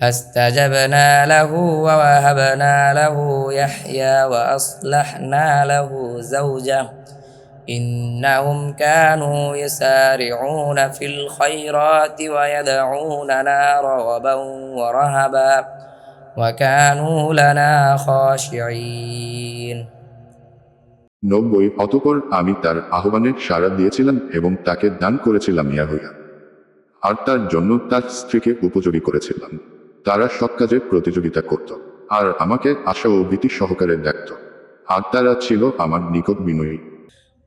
فاستجبنا له ووهبنا له يحيى وأصلحنا له زوجه إنهم كانوا يسارعون في الخيرات ويدعوننا رغبا ورهبا وكانوا لنا خاشعين নব্বই অতপর আমি তার আহ্বানে সাড়া দিয়েছিলাম এবং তাকে দান করেছিলাম ইয়াহুয়া আর তার জন্য তার স্ত্রীকে উপযোগী করেছিলাম তারা সব কাজে প্রতিযোগিতা করত আর আমাকে আশা ও ভীতি সহকারে দেখত আর তারা ছিল আমার নিকট বিনয়ী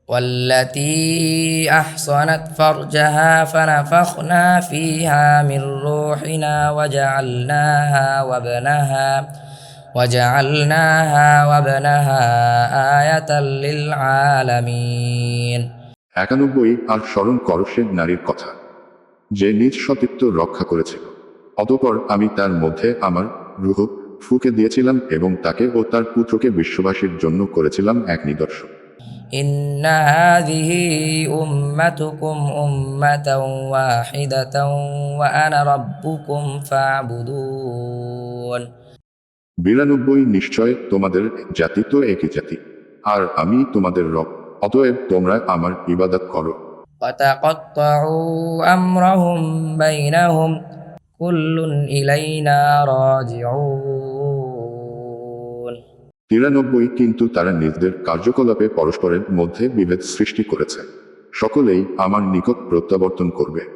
والتي أحصنت فرجها فنفخنا فيها من روحنا وجعلناها وابنها وجعلناها وابنها آية للعالمين একানব্বই আর স্মরণ কর সে নারীর কথা যে নিজ সতীত্ব রক্ষা করেছিল অতপর আমি তার মধ্যে আমার রুহ ফুকে দিয়েছিলাম এবং তাকে ও তার পুত্রকে বিশ্ববাসীর জন্য করেছিলাম এক নিদর্শন إن هذه أمتكم أمة واحدة وأنا ربكم فاعبدون বিরানব্বই নিশ্চয় তোমাদের জাতি তো একই জাতি আর আমি তোমাদের রব অতএব তোমরা আমার ইবাদত করো وتقطعوا أمرهم بينهم নিরানব্বই কিন্তু তারা নিজদের কার্যকলাপে পরস্পরের মধ্যে বিভেদ সৃষ্টি করেছে। সকলেই আমার নিকট প্রত্যাবর্তন করবে।